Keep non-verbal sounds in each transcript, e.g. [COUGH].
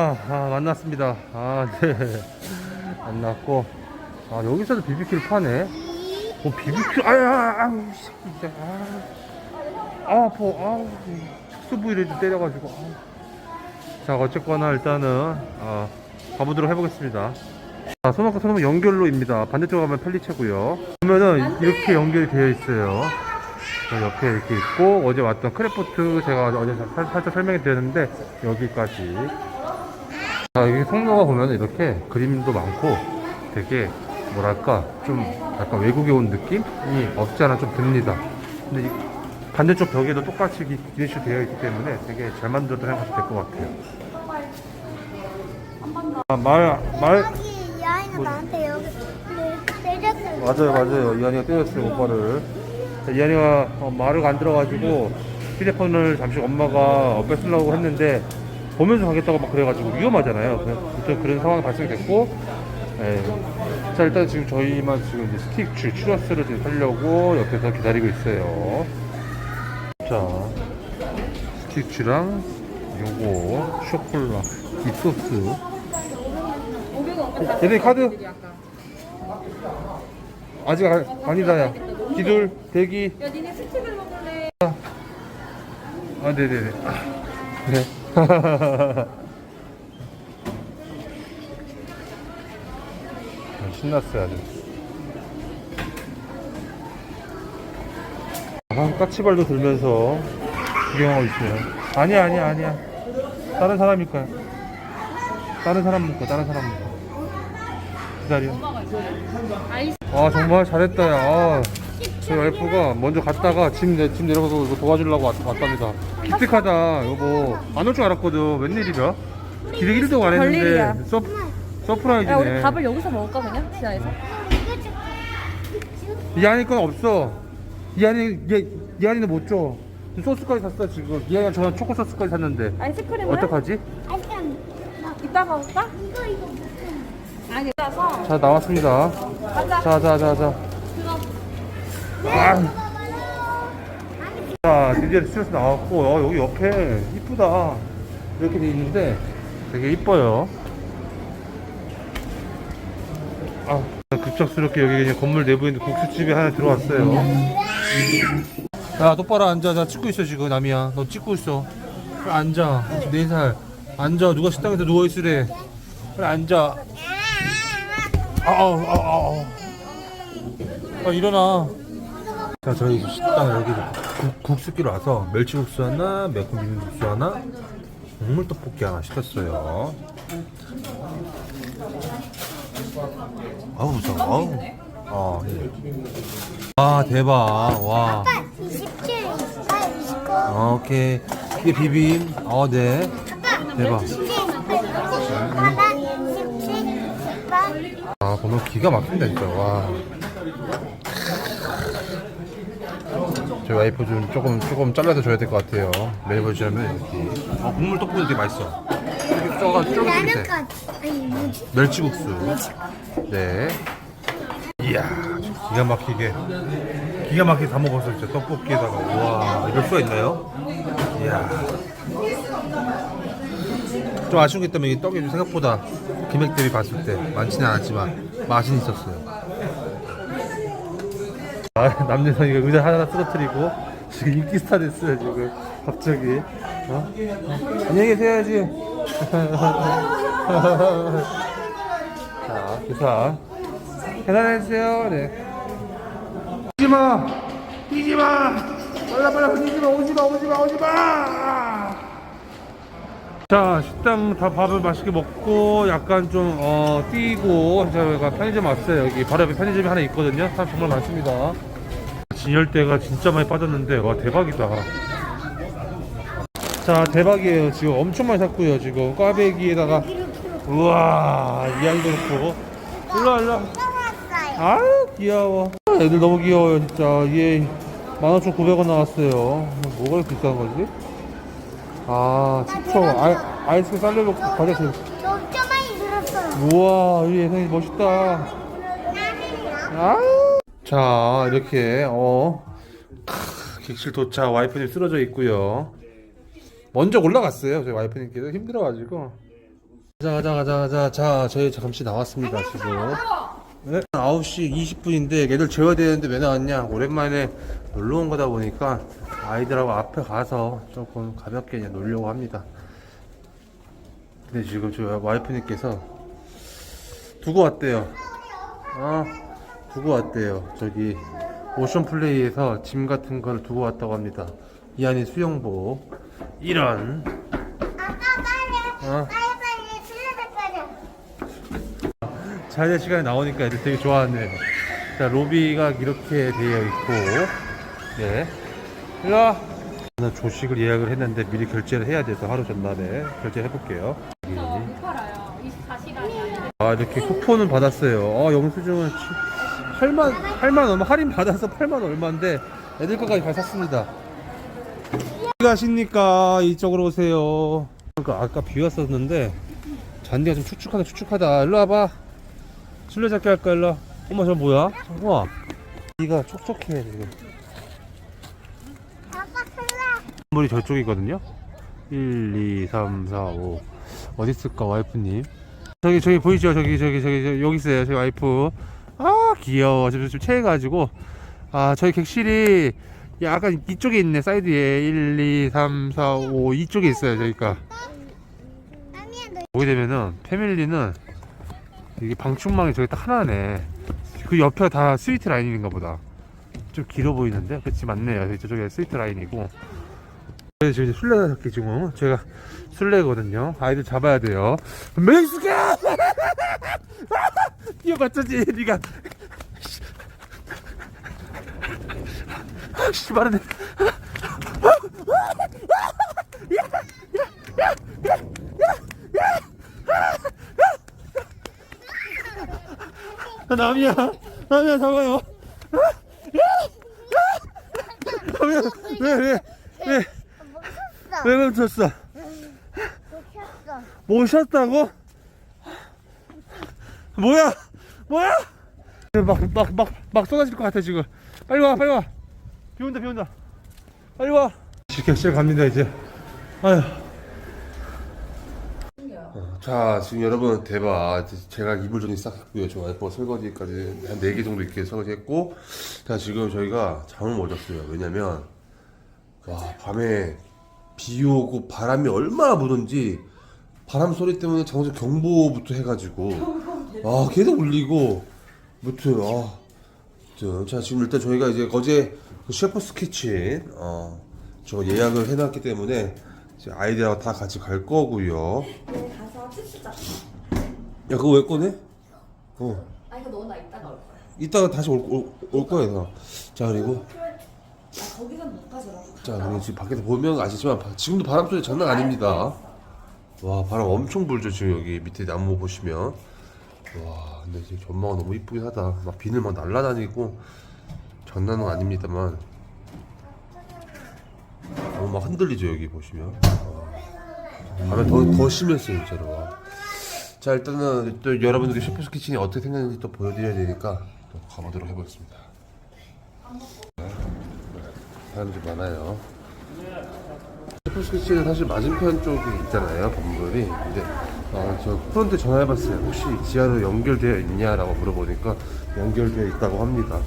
아, 아, 만났습니다. 아, 네. 만났고. 아, 여기서도 BBQ를 파네. 뭐, BBQ, 아, 아, 아우, 이 새끼, 진짜. 아, 아, 아파. 아, 특수 부위를 좀 때려가지고. 아. 자, 어쨌거나 일단은, 아, 가보도록 해보겠습니다. 자, 소나카 소나무 연결로입니다. 반대쪽 가면 펠리체고요 보면은 이렇게 연결이 되어 있어요. 저 옆에 이렇게 있고 어제 왔던 크래프트 제가 어제 살, 살짝 설명해 드렸는데 여기까지 자 여기 통로가 보면 이렇게 그림도 많고 되게 뭐랄까 좀 약간 외국에 온 느낌이 없지 않아 좀 듭니다 근데 이 반대쪽 벽에도 똑같이 기- 기니슈 되어 있기 때문에 되게 잘 만들었다 생각하셔도 될것 같아요 아, 말, 말, 이 아이는 나한테 여기 네, 때렸어요. 맞아요, 맞아요. 이한이가 때렸어요, 오빠를. 이한이가 어, 말을 안 들어가지고 휴대폰을 잠시 엄마가 뺏으려고 했는데 보면서 가겠다고 막 그래가지고 위험하잖아요. 그래서 그런 상황이 발생됐고, 예. 자, 일단 지금 저희만 지금 이제 스틱 줄, 추러스를 지금 살려고 옆에서 기다리고 있어요. 자, 스틱주랑 요거, 쇼콜라, 이 소스. 얘네 카드? 아직 아, 아니다야. 기둘 대기. 야 니네 스틱을 먹을래? 아 네네네. 아, 네. 아, 신났어요 아주. 아, 까치발도 들면서 구경하고 있어요. 아니야 아니야 아니야. 다른 사람일 거야. 다른 사람 물 거야. 다른 사람 물 거야. 기다려. 아 정말 잘했다 야 아, 저희 와이프가 먼저 갔다가 짐, 내- 짐 내려가서 이거 도와주려고 왔, 왔답니다 기특하다 여보 안 올 줄 알았거든 웬일이야 기대 1도 안 별일이야. 했는데 서, 야 우리 서프라이즈네 밥을 여기서 먹을까 그냥 지하에서? 이한이 건 없어 이한이 얘, 이한이는 못 줘 소스까지 샀어 지금 이한이가 저 초코 소스까지 샀는데 아이스크림은? 어떡하지? 이따가 먹을까? 이거 이거. 아니 이따서 자 나왔습니다 가자 자 자 자 자 아. 자, 드디어 스트레스 나왔고, 어, 여기 옆에 이쁘다. 이렇게 돼 있는데 되게 이뻐요. 아, 급작스럽게 여기 그냥 건물 내부에 있는 국수집에 하나 들어왔어요. 야, 똑바로 앉아. 나 찍고 있어, 지금, 남이야. 너 찍고 있어. 빨리 앉아. 네 살. 앉아. 누가 식당에서 누워있으래. 빨리 앉아. 아, 아, 아, 아. 아, 일어나. 자, 저희 식당 여기 국, 국수기로 와서 멸치국수 하나, 매콤 비빔국수 하나, 국물 떡볶이 하나 시켰어요. 아우, 무서워. 아우. 아, 예. 아, 대박. 와. 27, 28, 29. 아, 오케이. 이게 비빔. 아, 네. 대박. 17, 18, 17, 18. 아, 보면 기가 막힌다, 진짜. 와. 저희 와이프 좀 조금, 조금 잘라서 줘야 될 것 같아요. 매일 보시면 이렇게. 아, 국물 떡볶이 되게 맛있어. 이렇게 쪄가 쫄깃쫄깃해. 라면까지. 아니 뭐지? 멸치국수. 네. 이야, 기가 막히게. 기가 막히게 다 먹었어, 진짜. 떡볶이에다가. 우와, 이럴 수가 있나요? 이야. 좀 아쉬운 게 있다면 이 떡이 생각보다 금액 대비 봤을 때 많지는 않았지만 맛은 있었어요. 아, 남재성이가 의자 하나 쓰러뜨리고 지금 인기 스타 됐어요, 지금. 갑자기. 어? 어? 안녕히 계세요 지. [LAUGHS] 자, 기사. 계산해주세요. 네. 오지 마! 뛰지 마! 빨라, 빨라, 뛰지 마! 오지 마! 오지 마! 오지 마! 자, 식당 다 밥을 맛있게 먹고, 약간 좀, 어, 뛰고, 저희가 편의점 왔어요. 여기 바로 옆에 편의점이 하나 있거든요. 사람 정말 많습니다. 진열대가 진짜 많이 빠졌는데, 와, 대박이다. 자, 대박이에요. 지금 엄청 많이 샀고요. 지금 꽈배기에다가. 우와, 이 양도 넣고. 일로와, 일로와. 아유, 귀여워. 애들 너무 귀여워요, 진짜. 얘 15,900원 나왔어요. 뭐가 이렇게 비싼 거지? 아, 치초. 아, 아이스크림 쌀려놓고 과자 제저 엄청 많이 들었어요. 우와, 이 예상이 멋있다. 아유. 자, 이렇게, 어. 크, 객실 도착, 와이프님 쓰러져 있고요. 먼저 올라갔어요. 저희 와이프님께서 힘들어가지고. 가자 가자 가자 가자 자 저희 잠시 나왔습니다 지금 네? 9시 20분인데 애들 재워야 되는데 왜 나왔냐 오랜만에 놀러 온 거다 보니까 아이들하고 앞에 가서 조금 가볍게 그냥 놀려고 합니다 근데 지금 저희 와이프님께서 두고 왔대요 어 두고 왔대요 저기 오션 플레이에서 짐 같은 걸 두고 왔다고 합니다 이 안에 수영복 이런 아빠 빨리 어 빨리 빨리 술래잡 가자. 자제 시간에 나오니까 애들 되게 좋아하네요. 자, 로비가 이렇게 되어 있고, 네. 일로 와. 저는 조식을 예약을 했는데 미리 결제를 해야 돼서 하루 전날에 결제를 해볼게요. 여기. 못 팔아요. 24시간이 아니라. 아, 이렇게 쿠폰은 받았어요. 어, 영수증은 8만, 8만 얼마, 할인 받아서 8만 얼마인데 애들 거까지 잘 샀습니다. 어디 가십니까? 이쪽으로 오세요. 그러니까 아까 비 왔었는데 잔디가 좀 축축하다, 축축하다. 일로 와봐. 술래잡기 할까, 일로 와. 엄마, 저 뭐야? 우와. 이가 촉촉해, 지금. 건물이 저쪽이거든요. 1, 2, 3, 4, 5. 어디 있을까, 와이프님? 저기, 저기 보이죠? 저기, 저기, 저기, 저기 여기 있어요. 저희 와이프. 아, 귀여워. 지금 좀 체해가지고. 아, 저희 객실이 약간 이쪽에 있네, 사이드에. 1, 2, 3, 4, 5. 이쪽에 있어요, 저희가. 보게 되면은, 패밀리는 이게 방충망이 저기 딱 하나네. 그 옆에 다 스위트 라인인가 보다. 좀 길어 보이는데? 그치, 맞네요. 저쪽에 스위트 라인이고. 그래서 지금 이제 술래 잡기 지금 제가 술래거든요. 아이들 잡아야 돼요. 맹수가! [LAUGHS] 뛰어봤자지, 니가. 씨발하네. 남이야, 남이야 잡아요. 남이야, 왜, 왜, 왜, 왜 멈췄어? 못 쉬었다고? 뭐야? 뭐야? 막, 막, 막, 막 쏟아질 것 같아, 지금. 빨리 와, 빨리 와. 비 온다, 비 온다. 빨리 와. 객실 갑니다, 이제. 아휴. 어, 자, 지금 여러분, 대박. 제가 이불 정리 싹 했고요. 저 와이퍼 설거지까지 한 4개 정도 이렇게 설거지 했고. 자, 지금 저희가 잠을 못 잤어요. 왜냐면, 와, 밤에 비 오고 바람이 얼마나 부는지 바람 소리 때문에 장소 경보부터 해가지고 아 계속 울리고 무튼 아 저, 자 지금 일단 저희가 이제 어제 그 셰프스 키친 어 저 예약을 해놨기 때문에 이제 아이들하고 다 같이 갈 거고요. 네, 가서 칩스자. 야 그거 왜 꺼내? 어 아, 이거 너나 이따가 올 거야. 이따가 다시 올, 올, 올 거예요. 자 그리고 아, 거기선 못 가져라. 자, 그리고 지금 밖에서 보면 아시지만 바- 지금도 바람 소리 장난 아닙니다. 와, 바람 엄청 불죠 지금 여기 밑에 나무 보시면. 와, 근데 지금 전망은 너무 이쁘긴 하다. 막 비늘 막 날라다니고 장난은 아닙니다만 너무 막 흔들리죠 여기 보시면. 와, 바람 더, 더 심했어요 진짜로. 와. 자, 일단은 또 여러분들이 셰프스 키친이 어떻게 생겼는지 또 보여드려야 되니까 또 가보도록 해보겠습니다. 사람들이 많아요. 셰프스 키친은 사실 맞은편 쪽에 있잖아요, 건물이. 근데 어, 저 프론트 전화해봤어요. 혹시 지하로 연결되어 있냐라고 물어보니까 연결되어 있다고 합니다.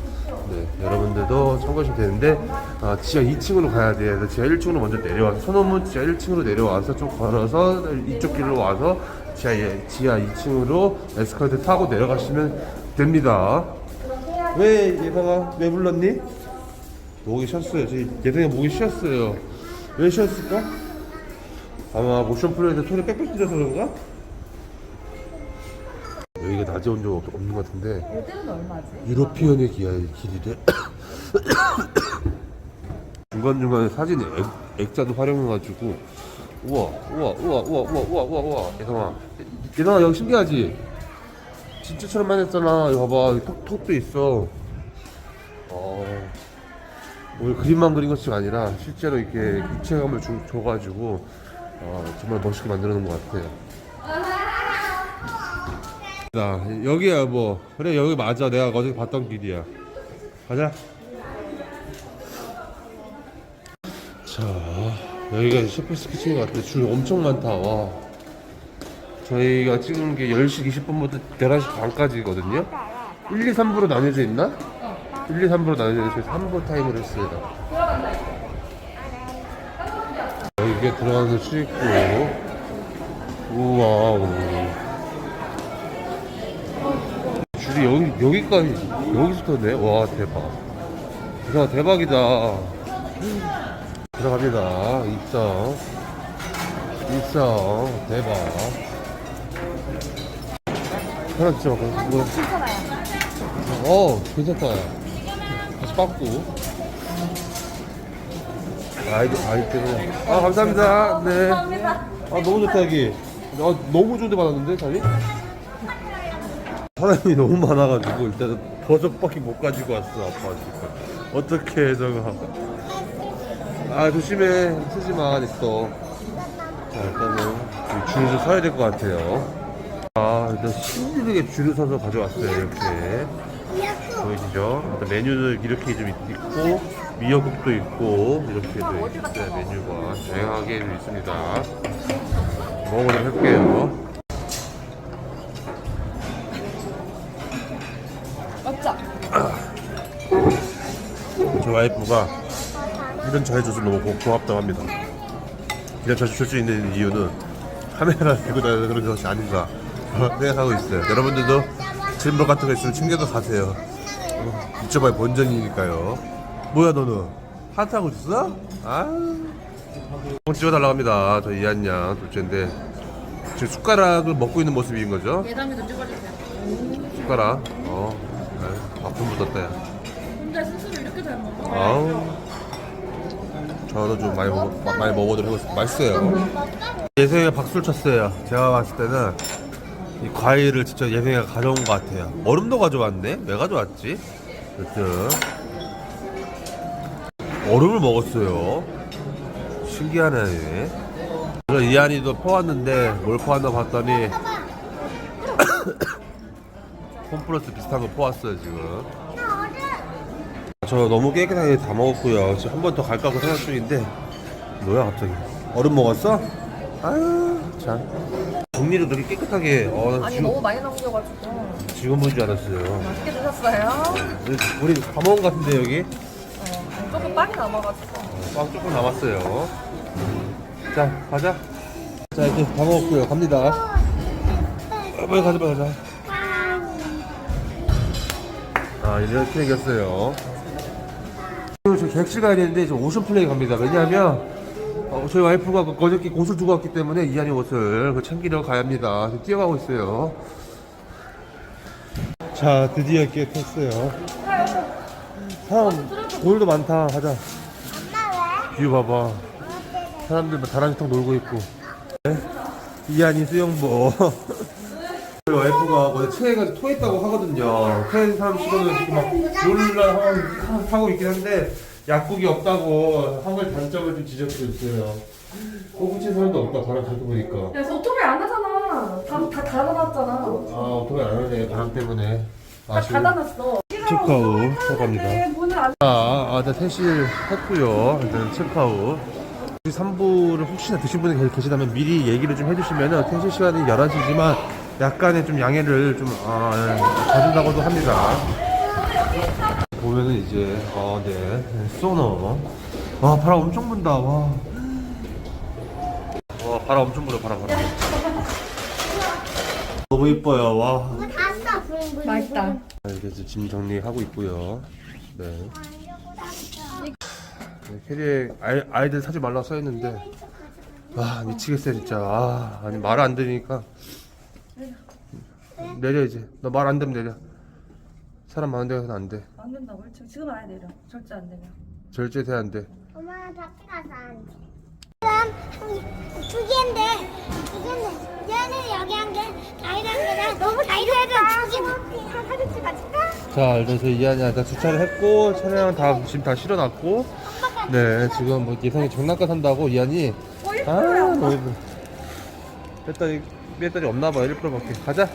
네, 여러분들도 참고하시면 되는데 아, 지하 2층으로 가야 돼요. 그래서 지하 1층으로 먼저 내려와서 선호문 지하 1층으로 내려와서 좀 걸어서 이쪽 길로 와서 지하, 지하 2층으로 에스컬레이터 타고 내려가시면 됩니다. 왜 예성아 왜 불렀니? 목이 쉬었어요. 예성이 목이 쉬었어요. 왜 쉬었을까? 아마 모션 플레이에서 손에 빽빽 찔려서 그런가? 여기가 낮에 온 적 없는 것 같은데 애들은 얼마지? 유로피언의 기아의 길이래 [COUGHS] 중간중간에 사진에 액, 액자도 활용해가지고 우와 우와 우와 우와 우와 우와 우와 우와. 예성아. 예성아 여기 신기하지? 진짜처럼 만했잖아. 이거 봐봐. 여기 톡, 톡도 있어. 어. 오늘 그림만 그린 것이 아니라 실제로 이렇게 입체감을 주, 줘가지고 어, 정말 멋있게 만들어 놓은 것 같아요 자, 여기야 뭐. 그래 여기 맞아. 내가 어제 봤던 길이야. 가자. 자 여기가 셰프스 키친인 것 같아. 줄 엄청 많다. 와. 저희가 찍은 게 10시 20분부터 11시 반까지거든요. 1, 2, 3부로 나뉘어져 있나? 1, 2, 3부로 나뉘어져 있어서 3부 타임을 했어요. 여기에 들어가서 씻고. 우와 줄이 여기, 여기까지 여기서부터네? 와 대박. 야 대박이다. 들어갑니다. 입성. 입성. 대박. 하나 진짜 막 뭐야 어 괜찮다. 다시 빠꾸 아이디 아이디 때문에 아 감사합니다. 네아 너무 좋다 여기. 아 너무 좋은데 받았는데 자리 사람이 너무 많아가지고 일단은 버섯밖에 못 가지고 왔어 아빠 지금. 어떻게 저거. 아 조심해. 쓰지마 냈어. 자 일단은 줄을 좀 서야 될 것 같아요. 아 일단 힘들게 줄을 서서 가져왔어요 이렇게. 보이시죠? 일단 메뉴는 이렇게 좀 있- 있고 미역국도 있고 이렇게 돼 있어요 메뉴가. 다양하게 좀 있습니다. 먹어보도록 할게요 와이프가 이런 잘해줘서 너무 고, 고맙다고 합니다. 이런 자주 줄수 있는 이유는 카메라 들고 다니는 그런 것이 아닌가 생각하고 있어요. 여러분들도 질문 같은 거 있으면 챙겨서 가세요. 어, 유튜브의 본전이니까요. 뭐야 너는? 하트하고 있어? 아. 찍어달라고 합니다. 저 이한양 둘째인데 지금 숟가락을 먹고 있는 모습인 거죠? 예담이 좀 찍어주세요. 숟가락. 어. 네. 아픔 묻었다 야 아우 저도 좀 많이 먹 마- 많이 먹어보도록 하겠습니다. 맛있어요. 예성이가 박수를 쳤어요. 제가 봤을 때는 이 과일을 진짜 예성이가 가져온 것 같아요. 얼음도 가져왔네. 왜 가져왔지? 여튼 얼음을 먹었어요. 신기하네. 그래서 이한이도 퍼왔는데 뭘 퍼왔나 봤더니 [COUGHS] 홈플러스 비슷한 거 퍼왔어요 지금. 저 너무 깨끗하게 다 먹었고요. 지금 한 번 더 갈까 하고 생각 중인데 뭐야 갑자기? 얼음 먹었어? 아유 참 정리를 그렇게 깨끗하게 어, 아니 지금, 너무 많이 남겨가지고 지금 본 줄 알았어요. 맛있게 드셨어요? 우리 다 먹은 것 같은데 여기 어, 조금 빵이 남아가지고. 빵 조금 남았어요. 자 가자. 자 이제 다 먹었고요. 갑니다. 아, 빨리 가자 빨리 가자. 아 이렇게 생겼어요. 저 객실 가야 되는데 저 오션 플레이 갑니다. 왜냐하면 어, 저희 와이프가 그 어저께 옷을 두고 왔기 때문에 이한이 옷을 그 챙기러 가야 합니다. 지금 뛰어가고 있어요. 자 드디어 깨끗했어요. 사람 오늘도 많다. 가자. 엄마 뷰 봐봐. 사람들 막 다람쥐통 놀고 있고. 네? 이한이 수영복. [LAUGHS] 저희 와이프가 어제 체해가지고 토했다고 하거든요. 토한 사람 치고는 지금 막 놀라 하고- 하고 있긴 한데 약국이 없다고 한 가지 단점을 좀. 꼭 붙인 사람도 없다. 바람 잡고 보니까. 야, 저 오토바이 안 하잖아. 다, 다 닫아놨잖아. 아 오토바이 안 하네. 바람 때문에. 다 아쉬워. 닫아놨어. 체크아웃 들어갑니다. 네, 문을 안. 자, 아, 네, 퇴실 했고요. 일단 체크아웃. 3부를 혹시나 드신 분이 계- 계시다면 미리 얘기를 좀 해주시면은 퇴실 시간이 11시지만 약간의 좀 양해를 좀, 아, 예, 봐준다고도 합니다. 보면은 이제, 아, 네. 소너. 와, 바람 엄청 분다, 와. 와, 바람 엄청 불어, 바람, 바람. 너무 이뻐요, 와. 다 써. 붕붕. 맛있다. 자, 이제 이제 짐 정리하고 있고요. 네. 네, 캐리에 아이, 아이들 사지 말라 고 써있는데 아 미치겠어요 진짜 아 아니 말 안 들으니까 내려 이제. 너 말 안 되면 내려. 사람 많은 데 가서는 안돼. 안 된다고? 지금 지금 아예 내려. 절대 안 내려. 절제 돼안 돼. 엄마는 밖에 가서 안 돼. 그럼 두 개인데 두 개인데 얘는 여기 한 개, 다이랑 개랑 너무 다이랑은 두 개. 사진 찍어줄까? 자 일단 저희 이한이 다 주차를 했고 차량 다 지금 다 실어놨고. 네 지금 뭐 예상이 장난감 산다고 이한이? 아 너무. 배터리 배터리 없나봐요 1%밖에 가자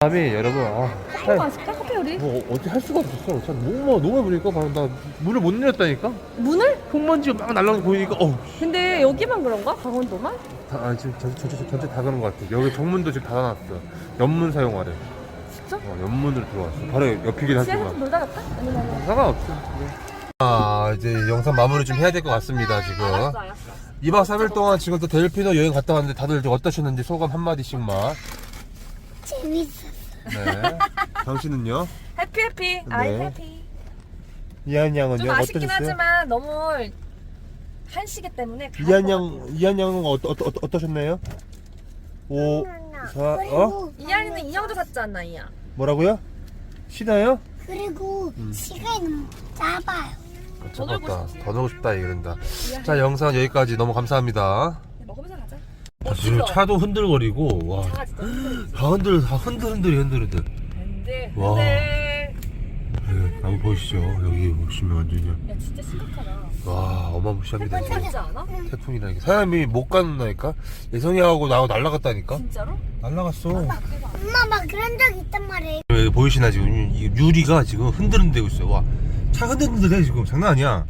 다음에 여러분 아 차- 맛있다 커피 우리. 뭐 어떻게 할 수가 없었어. 참 너무 너무 해보니까 방금 나 문을 못 열었다니까. 문을? 흙먼지가 막 날라오는 거 보이니까 어. 근데 여기만 그런가? 강원도만? 다, 아, 지금 전- 전체, 전체 다 그런 것 같아. 여기 정문도 지금 닫아놨어. 연문 사용하래. 진짜? 어, 연문으로 들어왔어. 바로 옆이긴 하지만. 놀다 갈까? 아니면 상관없어. 아, 이제 영상 마무리 좀 해야 될 것 같습니다, 지금. 알았어 알았어 2박 3일 동안 지금 또 델피노 여행 갔다 왔는데 다들 좀 어떠셨는지 소감 한마디씩만. 재밌어. 네. 당신은요? 해피 해피 아이 네. 해피 이한 양은요? 좀 아쉽긴 어떠셨어요? 하지만 너무 한시기 때문에 가야 이한 것 양, 같아요. 이한 양은 어, 어, 어, 어떠셨나요? 오, 사, 어? 그리고 이한이는 인형도 샀지 않나 이야 뭐라고요? 쉬나요? 그리고 음. 시간이 너무 짧아요. 더 놀고. 싶지. 더 놀고 싶다, 이런다. 자, 영상 여기까지 너무 감사합니다. 먹으면서 가자 아, 지금 차도 흔들거리고, 와. 차가 진짜 흔들리지. 다 흔들, 다 흔들, 흔들, 흔들, 흔들. 근데 와. 근데 네, 한번 보시죠. 여기 보시면 완전히. 야 진짜 심각하다 와, 어마무시합니다. 태풍 이거. 있지 않아? 태풍이라니까. 사람이 못 가는 다니까? 예성이하고 나하고 날라갔다니까? 진짜로? 날라갔어. 엄마 막 그런 적 있단 말이에요. 여기 보이시나 지금? 이 유리가 지금 흔들흔들되고 있어요. 와. 차 흔들흔들해 지금. 장난 아니야.